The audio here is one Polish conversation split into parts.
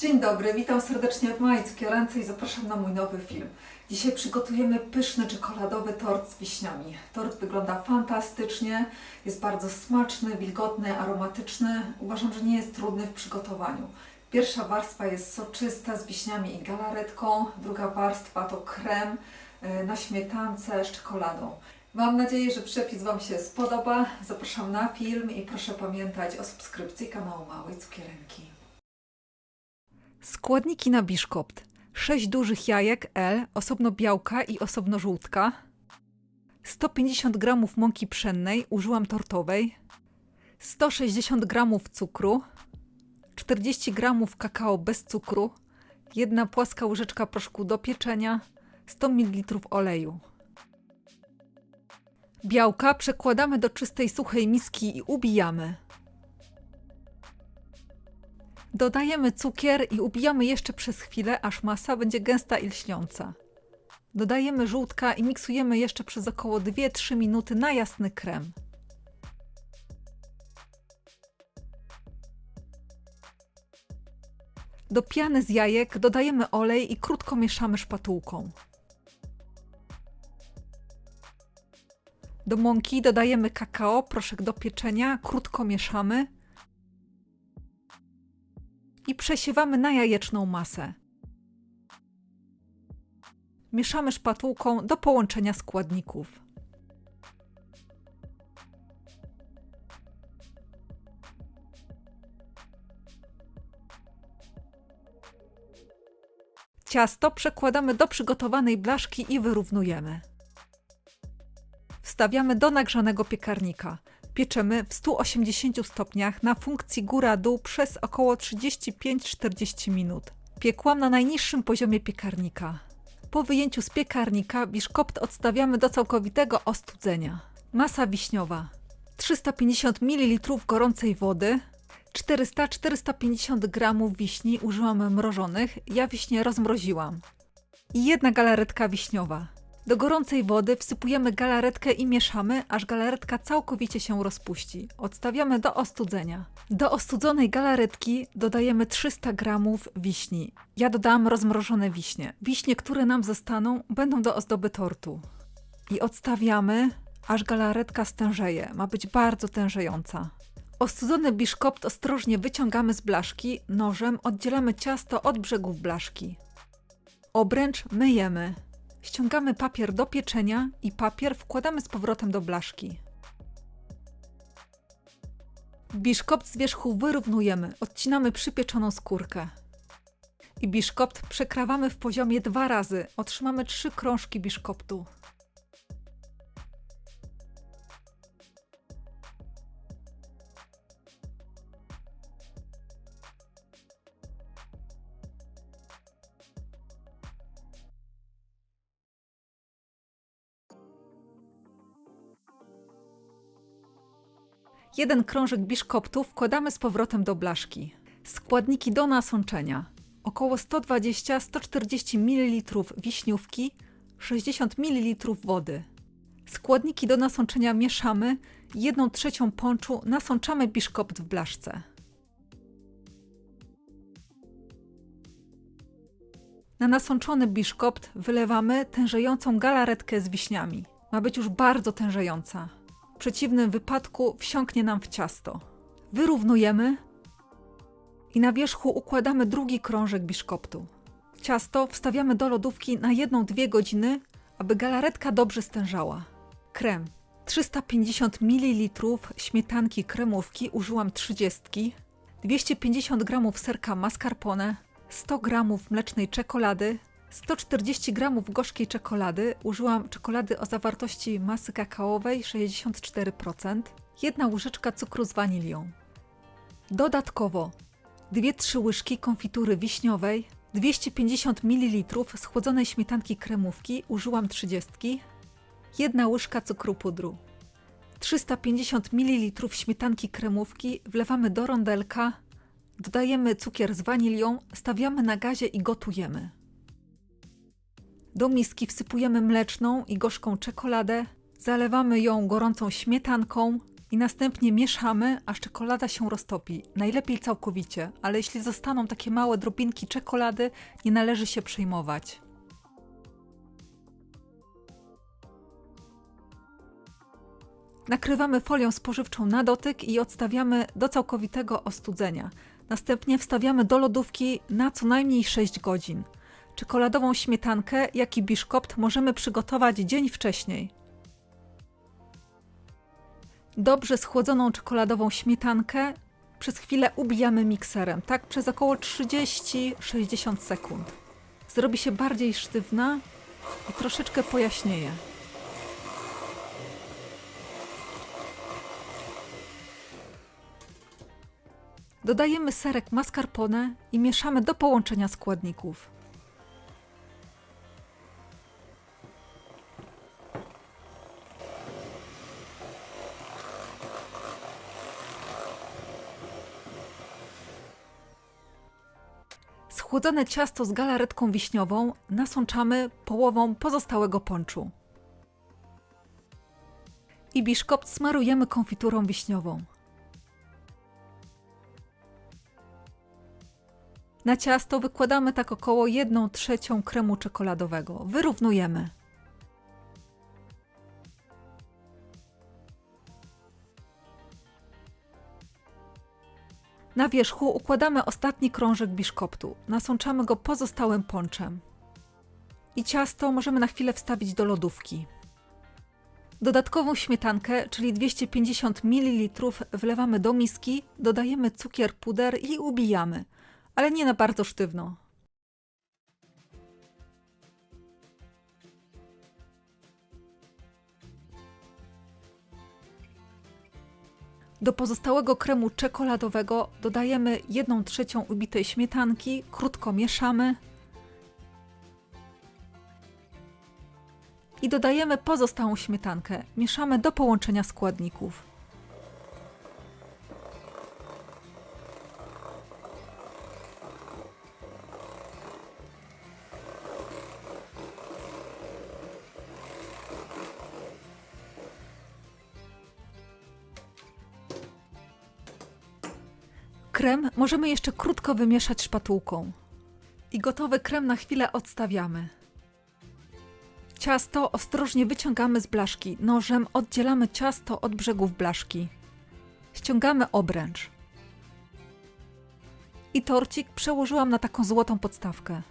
Dzień dobry, witam serdecznie w mojej cukierance i zapraszam na mój nowy film. Dzisiaj przygotujemy pyszny czekoladowy tort z wiśniami. Tort wygląda fantastycznie, jest bardzo smaczny, wilgotny, aromatyczny. Uważam, że nie jest trudny w przygotowaniu. Pierwsza warstwa jest soczysta z wiśniami i galaretką, druga warstwa to krem y, na śmietance z czekoladą. Mam nadzieję, że przepis Wam się spodoba. Zapraszam na film i proszę pamiętać o subskrypcji kanału Małej Cukierenki. Składniki na biszkopt. 6 dużych jajek L, osobno białka i osobno żółtka. 150 g mąki pszennej, użyłam tortowej. 160 g cukru. 40 g kakao bez cukru. Jedna płaska łyżeczka proszku do pieczenia. 100 ml oleju. Białka przekładamy do czystej suchej miski i ubijamy. Dodajemy cukier i ubijamy jeszcze przez chwilę, aż masa będzie gęsta i lśniąca. Dodajemy żółtka i miksujemy jeszcze przez około 2-3 minuty na jasny krem. Do piany z jajek dodajemy olej i krótko mieszamy szpatułką. Do mąki dodajemy kakao, proszek do pieczenia, krótko mieszamy i przesiewamy na jajeczną masę. Mieszamy szpatułką do połączenia składników. Ciasto przekładamy do przygotowanej blaszki i wyrównujemy. Wstawiamy do nagrzanego piekarnika. Pieczemy w 180 stopniach na funkcji góra-dół przez około 35-40 minut. Piekłam na najniższym poziomie piekarnika. Po wyjęciu z piekarnika biszkopt odstawiamy do całkowitego ostudzenia. Masa wiśniowa. 350 ml gorącej wody, 400-450 g wiśni użyłam mrożonych, ja wiśnie rozmroziłam. I jedna galaretka wiśniowa. Do gorącej wody wsypujemy galaretkę i mieszamy, aż galaretka całkowicie się rozpuści. Odstawiamy do ostudzenia. Do ostudzonej galaretki dodajemy 300 g wiśni. Ja dodałam rozmrożone wiśnie. Wiśnie, które nam zostaną, będą do ozdoby tortu. I odstawiamy, aż galaretka stężeje. Ma być bardzo tężejąca. Ostudzony biszkopt ostrożnie wyciągamy z blaszki, nożem oddzielamy ciasto od brzegów blaszki. Obręcz myjemy. Ściągamy papier do pieczenia i papier wkładamy z powrotem do blaszki. Biszkopt z wierzchu wyrównujemy, odcinamy przypieczoną skórkę. I biszkopt przekrawamy w poziomie dwa razy, otrzymamy trzy krążki biszkoptu. Jeden krążek biszkoptu wkładamy z powrotem do blaszki. Składniki do nasączenia. Około 120-140 ml wiśniówki, 60 ml wody. Składniki do nasączenia mieszamy, 1 trzecią ponczu nasączamy biszkopt w blaszce. Na nasączony biszkopt wylewamy tężejącą galaretkę z wiśniami. Ma być już bardzo tężejąca. Przeciwnym wypadku wsiąknie nam w ciasto. Wyrównujemy i na wierzchu układamy drugi krążek biszkoptu. Ciasto wstawiamy do lodówki na 1-2 godziny, aby galaretka dobrze stężała. Krem. 350 ml śmietanki kremówki, użyłam 30, 250 g serka mascarpone, 100 g mlecznej czekolady, 140 g gorzkiej czekolady, użyłam czekolady o zawartości masy kakaowej 64%, jedna łyżeczka cukru z wanilią. Dodatkowo 2-3 łyżki konfitury wiśniowej, 250 ml schłodzonej śmietanki kremówki, użyłam 30, jedna łyżka cukru pudru. 350 ml śmietanki kremówki wlewamy do rondelka, dodajemy cukier z wanilią, stawiamy na gazie i gotujemy. Do miski wsypujemy mleczną i gorzką czekoladę, zalewamy ją gorącą śmietanką, I następnie mieszamy, aż czekolada się roztopi. Najlepiej całkowicie, ale jeśli zostaną takie małe drobinki czekolady, nie należy się przejmować. Nakrywamy folią spożywczą na dotyk i odstawiamy do całkowitego ostudzenia. Następnie wstawiamy do lodówki na co najmniej 6 godzin. Czekoladową śmietankę, jak i biszkopt możemy przygotować dzień wcześniej. Dobrze schłodzoną czekoladową śmietankę przez chwilę ubijamy mikserem, tak przez około 30-60 sekund. Zrobi się bardziej sztywna i troszeczkę pojaśnieje. Dodajemy serek mascarpone i mieszamy do połączenia składników. Schłodzone ciasto z galaretką wiśniową nasączamy połową pozostałego ponczu. I biszkopt smarujemy konfiturą wiśniową. Na ciasto wykładamy tak około 1 trzecią kremu czekoladowego. Wyrównujemy. Wierzchu układamy ostatni krążek biszkoptu. Nasączamy go pozostałym ponczem. I ciasto możemy na chwilę wstawić do lodówki. Dodatkową śmietankę, czyli 250 ml, wlewamy do miski, dodajemy cukier, puder i ubijamy, ale nie na bardzo sztywno. Do pozostałego kremu czekoladowego dodajemy 1 trzecią ubitej śmietanki, krótko mieszamy i dodajemy pozostałą śmietankę. Mieszamy do połączenia składników. Krem możemy jeszcze krótko wymieszać szpatułką. I gotowy krem na chwilę odstawiamy. Ciasto ostrożnie wyciągamy z blaszki. Nożem oddzielamy ciasto od brzegów blaszki. Ściągamy obręcz. I torcik przełożyłam na taką złotą podstawkę.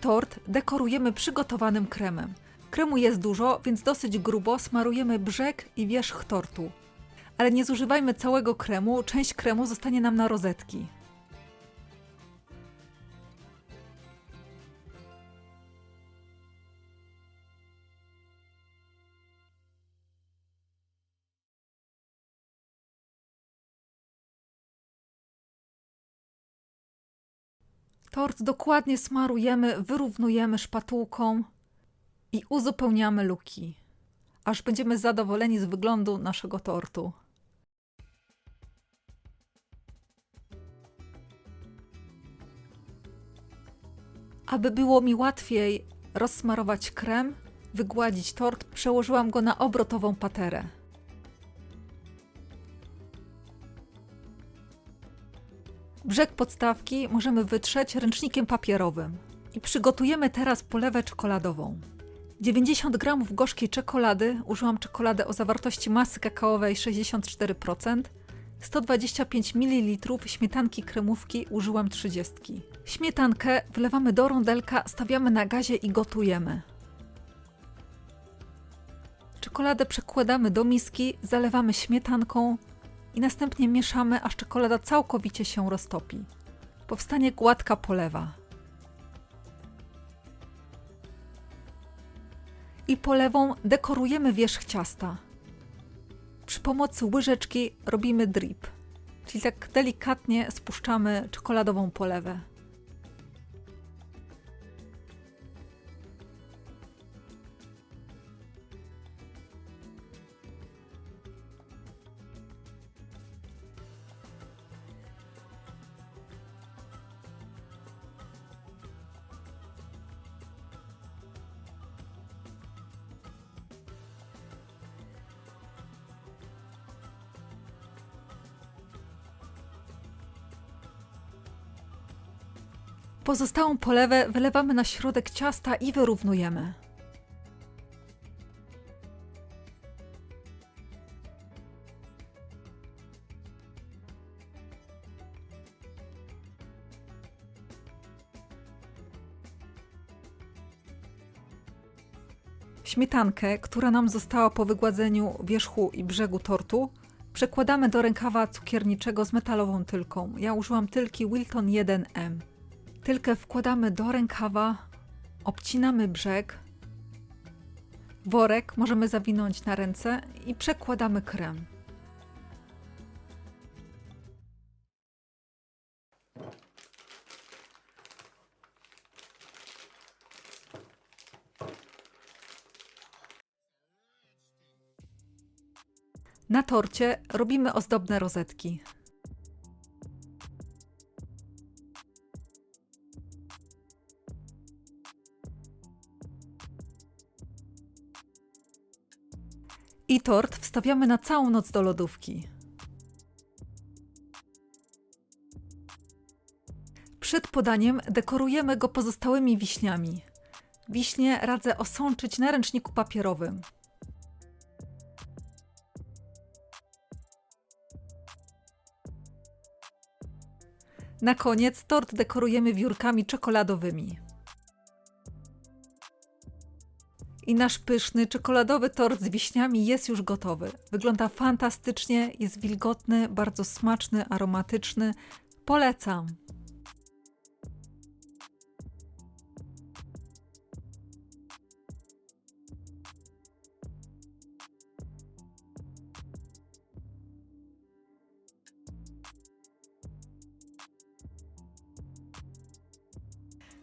Tort dekorujemy przygotowanym kremem. Kremu jest dużo, więc dosyć grubo smarujemy brzeg i wierzch tortu. Ale nie zużywajmy całego kremu, część kremu zostanie nam na rozetki. Tort dokładnie smarujemy, wyrównujemy szpatułką i uzupełniamy luki, aż będziemy zadowoleni z wyglądu naszego tortu. Aby było mi łatwiej rozsmarować krem, wygładzić tort, przełożyłam go na obrotową paterę. Brzeg podstawki możemy wytrzeć ręcznikiem papierowym. I przygotujemy teraz polewę czekoladową. 90 g gorzkiej czekolady, użyłam czekolady o zawartości masy kakaowej 64%, 125 ml śmietanki kremówki, użyłam 30. Śmietankę wlewamy do rondelka, stawiamy na gazie i gotujemy. Czekoladę przekładamy do miski, zalewamy śmietanką i następnie mieszamy, aż czekolada całkowicie się roztopi. Powstanie gładka polewa. I polewą dekorujemy wierzch ciasta. Przy pomocy łyżeczki robimy drip, czyli tak delikatnie spuszczamy czekoladową polewę. Pozostałą polewę wylewamy na środek ciasta i wyrównujemy. Śmietankę, która nam została po wygładzeniu wierzchu i brzegu tortu, przekładamy do rękawa cukierniczego z metalową tylką. Ja użyłam tylki Wilton 1M. Tylkę wkładamy do rękawa, obcinamy brzeg, worek możemy zawinąć na ręce i przekładamy krem. Na torcie robimy ozdobne rozetki. I tort wstawiamy na całą noc do lodówki. Przed podaniem dekorujemy go pozostałymi wiśniami. Wiśnie radzę osączyć na ręczniku papierowym. Na koniec tort dekorujemy wiórkami czekoladowymi. I nasz pyszny czekoladowy tort z wiśniami jest już gotowy. Wygląda fantastycznie, jest wilgotny, bardzo smaczny, aromatyczny. Polecam.